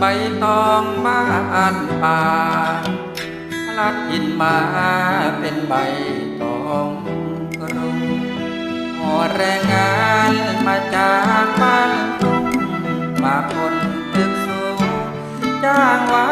ใบตองบ้านป่าพลัดอินมาเป็นใบตองกรุงหอแรงงานมาจากบ้านทุ่งมาคนตึกสูงจ้างไว้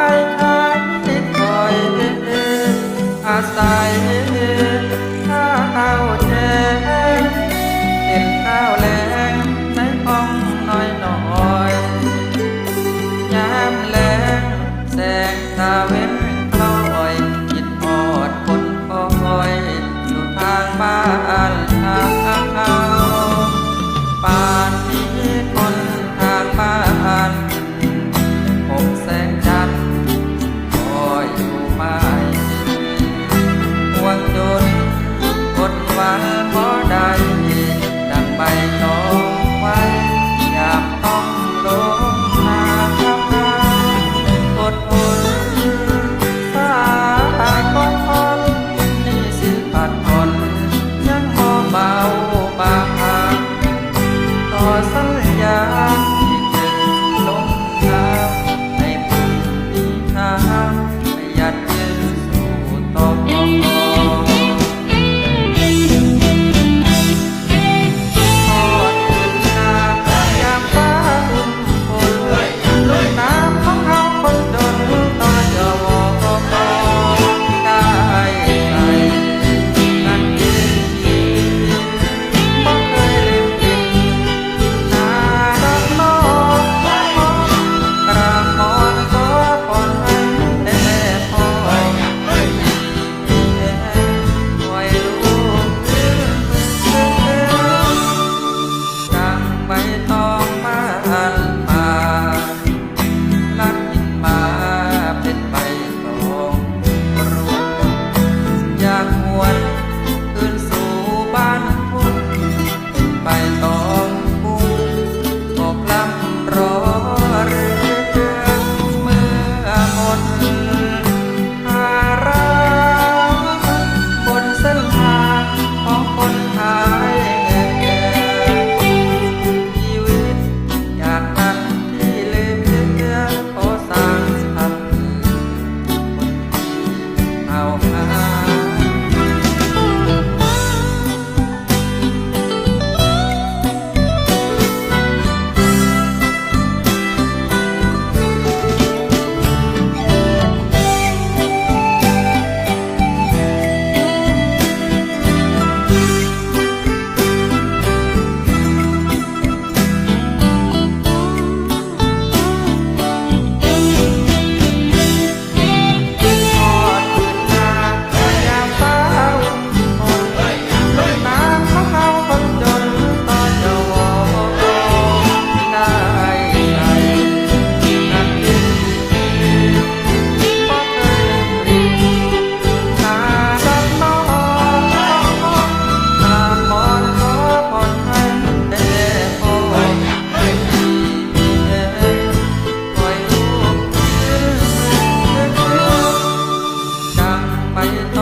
发现